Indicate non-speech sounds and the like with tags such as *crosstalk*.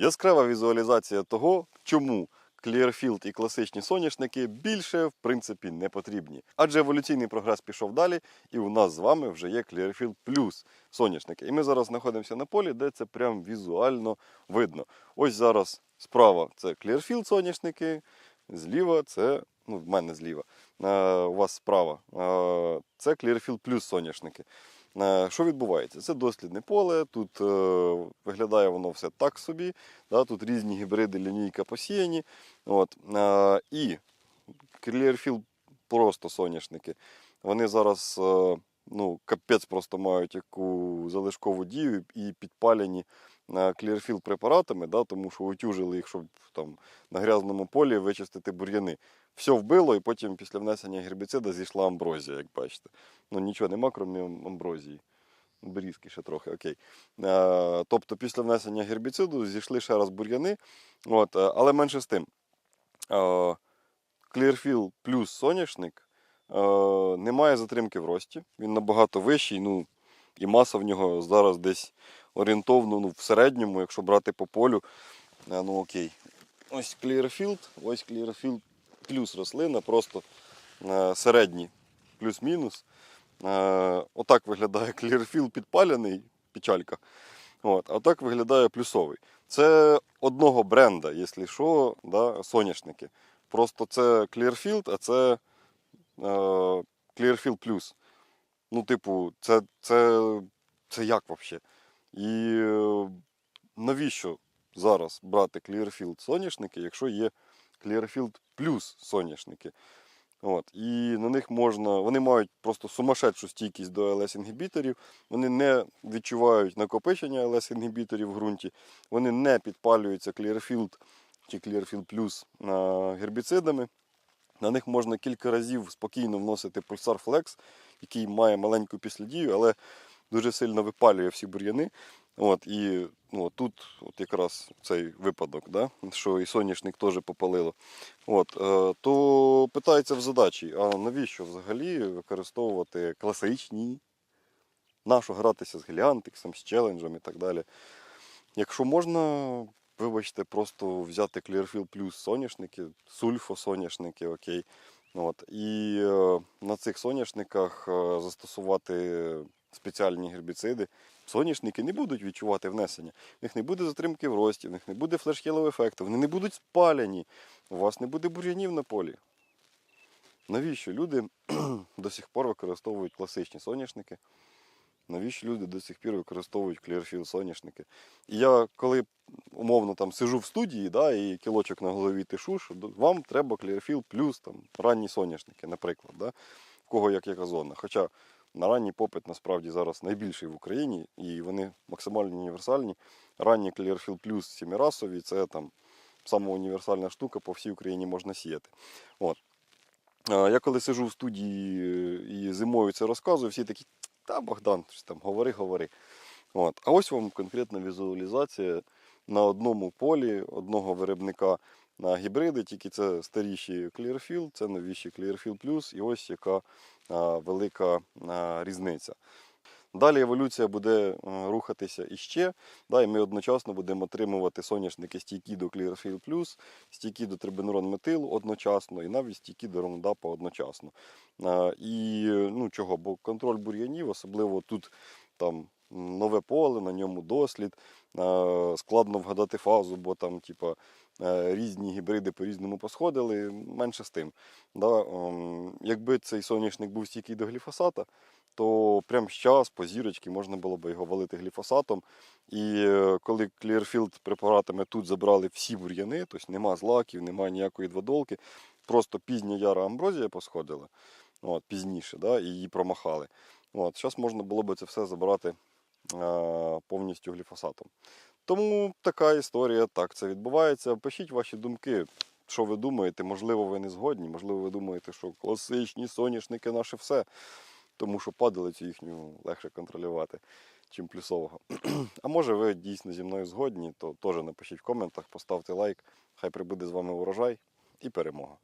Яскрава візуалізація того, чому Clearfield і класичні соняшники більше в принципі не потрібні. Адже еволюційний прогрес пішов далі, і у нас з вами вже є Clearfield Plus соняшники. І ми зараз знаходимося на полі, де це прям візуально видно. Ось зараз справа це Clearfield соняшники, зліва це, ну, в мене зліва, е, у вас справа. е, Це Clearfield Plus соняшники. Е, Що відбувається? Це дослідне поле. Тут е, виглядає воно все так собі. Тут різні гібриди, лінійка посіяні. От, е, і Clearfield просто соняшники. Вони зараз ну, капець просто мають яку залишкову дію і підпалені Clearfield препаратами, да, тому що утюжили їх, щоб там на грязному полі вичистити бур'яни. Все вбило, і потім після внесення гербіцида зійшла амброзія, як бачите. Ну нічого нема, крім амброзії. Берізки ще трохи, окей. Е, тобто після внесення гербіциду зійшли ще раз бур'яни. От, е, але менше з тим. Е, Clearfield плюс соняшник е, не має затримки в рості. Він набагато вищий. Ну, і маса в нього зараз десь орієнтовно ну, в середньому, якщо брати по полю. Е, ну окей. Ось Clearfield, ось Clearfield плюс рослина, просто е, середній плюс-мінус. Е, отак виглядає Clearfield підпалений, печалька. От, а так виглядає плюсовий. Це одного бренда, якщо що, да, соняшники. Просто це Clearfield, а це е, Clearfield Plus. Ну, типу, це, це, це як взагалі? І е, навіщо зараз брати Clearfield соняшники, якщо є Clearfield Plus соняшники? От, і на них можна, вони мають просто сумасшедшу стійкість до ЛС-інгібіторів, вони не відчувають накопичення ЛС-інгібіторів в ґрунті, вони не підпалюються Clearfield чи Clearfield Plus гербіцидами. На них можна кілька разів спокійно вносити пульсар Flex, який має маленьку післядію, але дуже сильно випалює всі бур'яни. От, і ну, тут от якраз цей випадок, да, що і соняшник теж попалило. От, е, то питається в задачі, а навіщо взагалі використовувати класичні, нащо гратися з геліантиксом, з челенджем і так далі. Якщо можна, вибачте, просто взяти Clearfield Plus соняшники, сульфо соняшники, окей. От, і е, на цих соняшниках е, застосувати спеціальні гербіциди. Соняшники не будуть відчувати внесення. В них не буде затримки в рості, в них не буде флеш-хілового ефекту, вони не будуть спалені, у вас не буде бур'янів на полі. Навіщо люди *clears throat* до сих пор використовують класичні соняшники? Навіщо люди до сих пір використовують Clearfield соняшники? І я коли умовно там сижу в студії, да, і кілочок на голові тишу, що вам треба Clearfield плюс там ранні соняшники, наприклад, да, в кого як яка зона. Хоча на ранній попит насправді зараз найбільший в Україні, і вони максимально універсальні. Ранні Clearfield плюс сімірасові це там сама універсальна штука, по всій Україні можна сіяти. От. Я коли сижу в студії е, і зимою це розказую, всі такі, та Богдан, щось там говори, говори. От. А ось вам конкретна візуалізація на одному полі одного виробника на гібриди, тільки це старіші Clearfield, це новіші Clearfield Plus, і ось яка велика різниця. Далі еволюція буде е, рухатися іще, да, і ми одночасно будемо отримувати соняшники стійкі до Clearfield Plus, стійкі до трибенурон метилу одночасно, і навіть стійкі до рондапа одночасно. І ну чого, бо контроль бур'янів, особливо тут там нове поле, на ньому дослід, складно вгадати фазу, бо там, типа, е, різні гібриди по-різному посходили, менше з тим. Да? ем, Якби цей соняшник був стійкий до гліфосата, то прямо зараз по зірочці можна було б його валити гліфосатом. І е, коли Clearfield препаратами тут забрали всі бур'яни, тобто нема злаків, немає ніякої дводолки, просто пізня яра амброзія посходила, от, пізніше, да, і її промахали. От, зараз можна було б це все забрати е, повністю гліфосатом. Тому така історія, так це відбувається. Пишіть ваші думки, що ви думаєте, можливо, ви не згодні, можливо, ви думаєте, що класичні соняшники наше все, тому що падалицю їхню легше контролювати, чим плюсового. *clears throat* А може ви дійсно зі мною згодні, то теж напишіть в коментах, поставте лайк, хай прибуде з вами урожай і перемога.